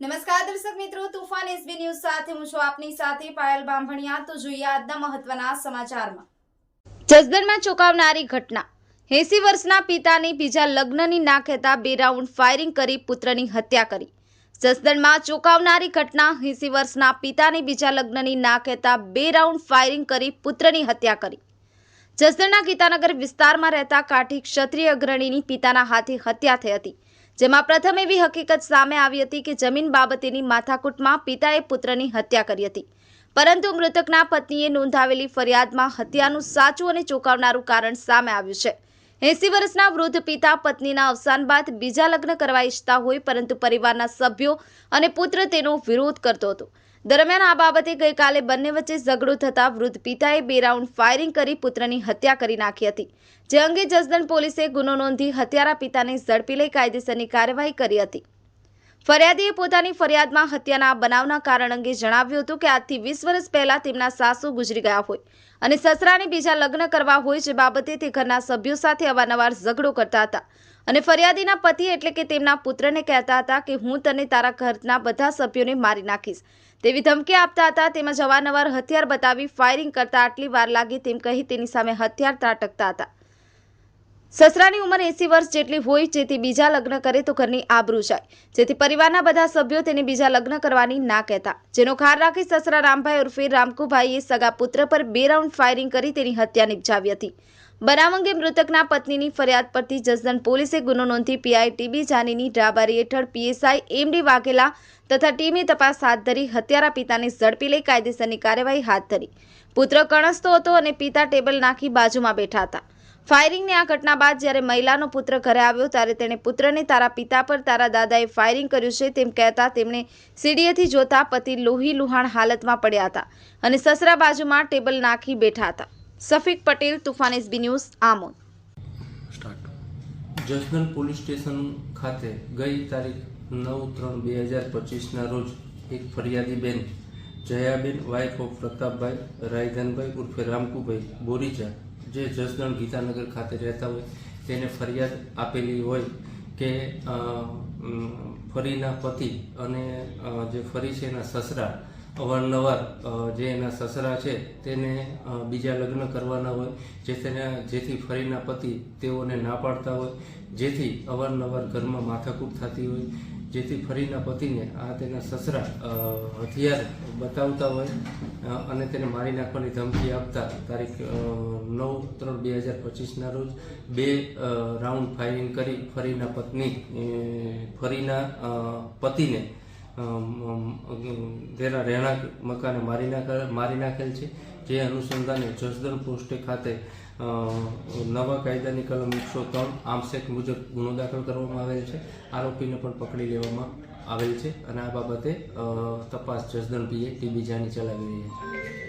નમસ્કાર દર્શક મિત્રો, તુફાન એસબી ન્યૂઝ સાથે હું છું આપની સાથે પાયલ બાંભણિયા. તો જોઈએ આજના મહત્વના સમાચારમાં. જસદણમાં ચોંકાવનારી ઘટના. એસી વર્ષના પિતાની બીજા લગ્નની ના કહેતા બે રાઉન્ડ ફાયરિંગ કરી પુત્રની હત્યા કરી. જસદણમાં ચોંકાવનારી ઘટના. એસી વર્ષના પિતાની બીજા લગ્નની ના કહેતા બે રાઉન્ડ ફાયરિંગ કરી પુત્રની હત્યા કરી. જસદણના ગીતાનગર વિસ્તારમાં રહેતા કાઠી ક્ષત્રિય અગ્રણીની પિતાના હાથે હત્યા થઈ હતી. જેમાં પ્રથમ એવી હકીકત સામે આવી હતી કે જમીન બાબતેની માથાકૂટમાં પિતાએ પુત્રની હત્યા કરી હતી. પરંતુ મૃતકના પત્નીએ નોંધાવેલી ફરિયાદમાં હત્યાનું સાચું અને ચોંકાવનારું કારણ સામે આવ્યું છે. એસી વર્ષના વૃદ્ધ પિતા પત્નીના અવસાન બાદ બીજા લગ્ન કરવા ઈચ્છતા હોય પરંતુ પરિવારના સભ્યો અને પુત્ર તેનો વિરોધ કરતો હતો. દરમિયાન આ બાબતે ગઈકાલે બંને વચ્ચે ઝઘડો થતા વૃદ્ધ પિતાએ બે રાઉન્ડ ફાયરિંગ કરી પુત્રની હત્યા કરી નાખી હતી, જે અંગે જસદણ પોલીસે ગુનો નોંધી હત્યારા પિતાને ઝડપી લઈ કાયદેસરની કાર્યવાહી કરી હતી. ફરિયાદીએ પોતાની ફરિયાદમાં હત્યાના બનાવના કારણ અંગે જણાવ્યું હતું કે આજથી વીસ વર્ષ પહેલા તેમના સાસુ ગુજરી ગયા હોય અને સસરાને બીજા લગ્ન કરવા હોય જે બાબતે તે ઘરના સભ્યો સાથે અવારનવાર ઝઘડો કરતા હતા. અને ફરિયાદીના પતિ એટલે કે તેમના પુત્રને કહેતા હતા કે હું તને તારા ઘરના બધા સભ્યોને મારી નાખીશ. તેવી ધમકી આપતા હતા, તેમજ અવારનવાર હથિયાર બતાવી ફાયરિંગ કરતા આટલી વાર લાગી તેમ કહી તેની સામે હથિયાર ત્રાટકતા હતા. સસરાની ઉંમર એસી વર્ષ જેટલી હોય જેથી બીજા લગ્ન કરે તો ઘરની આબરૂ જાય. જેથી પરિવારના બધા સભ્યો તેને બીજા લગ્ન કરવાની ના કહેતા. જેનો ખાર રાખી સસરા રામભાઈ ઉર્ફે રામકુભાઈએ સગા પુત્ર પર બે રાઉન્ડ ફાયરિંગ કરી તેની હત્યા નિપજાવી હતી. બનાવ અંગે મૃતકના પત્નીની ફરિયાદ પરથી જસદણ પોલીસે ગુનો નોંધી પીઆઈ ટીબી જાનીની રાબારી હેઠળ પીએસઆઈ એમડી વાઘેલા તથા ટીમે તપાસ હાથ ધરી હત્યારા પિતાને ઝડપી લઈ કાયદેસરની કાર્યવાહી હાથ ધરી. પુત્ર કણસતો હતો અને પિતા ટેબલ નાખી બાજુમાં બેઠા હતા. ફાયરિંગની આ ઘટના બાદ જ્યારે મહિલાનો પુત્ર ઘરે આવ્યો ત્યારે તેણે પુત્રને તારા પિતા પર તારા દાદાએ ફાયરિંગ કર્યું છે તેમ કહેતા તેમણે સીડીએથી જોતા પતિ લોહી લુહાણ હાલતમાં પડ્યા હતા અને સસરા બાજુમાં ટેબલ નાખી બેઠા હતા. Safiq Patel, Tufan SB news, Amod. Jasdan police station ખાતે ગઈ તારીખ નવ ત્રણ બે હજાર પચીસના રોજ એક ફરિયાદીબેન જયાબેન વાઇફ ઓફ પ્રતાપભાઈ, રાયધનભાઈ ઉર્ફે રામકુભાઈ બોરીચા જે જસદણ ગીતાનગર ખાતે રહેતા હોય, તેને ફરિયાદ આપેલી હોય કે ફરીના પતિ અને જે ફરી છે એના સસરા, અવારનવાર જે એના સસરા છે તેને બીજા લગ્ન કરવાના હોય, જે તેના, જેથી ફરીના પતિ તેઓને ના પાડતા હોય, જેથી અવારનવાર ઘરમાં માથાકૂટ થતી હોય જેથી ફરીના પતિને આ તેના સસરા હથિયાર બતાવતા હોય અને તેને મારી નાખવાની ધમકી આપતા તારીખ નવ ત્રણ બે હજાર પચીસના રોજ બે રાઉન્ડ ફાયરિંગ કરી ફરીના પત્ની ફરીના પતિને તેના રહેણાંક મકાને મારી નાખ, મારી નાખેલ છે. જે અનુસંધાને જસદણ પોસ્ટે ખાતે નવા કાયદાની કલમ એકસો ત્રણ, આમસેક મુજબ ગુનો દાખલ કરવામાં આવેલ છે. આરોપીને પણ પકડી લેવામાં આવેલ છે અને આ બાબતે તપાસ જસદણ પીએ ટીબી જાની ચલાવી રહી છે.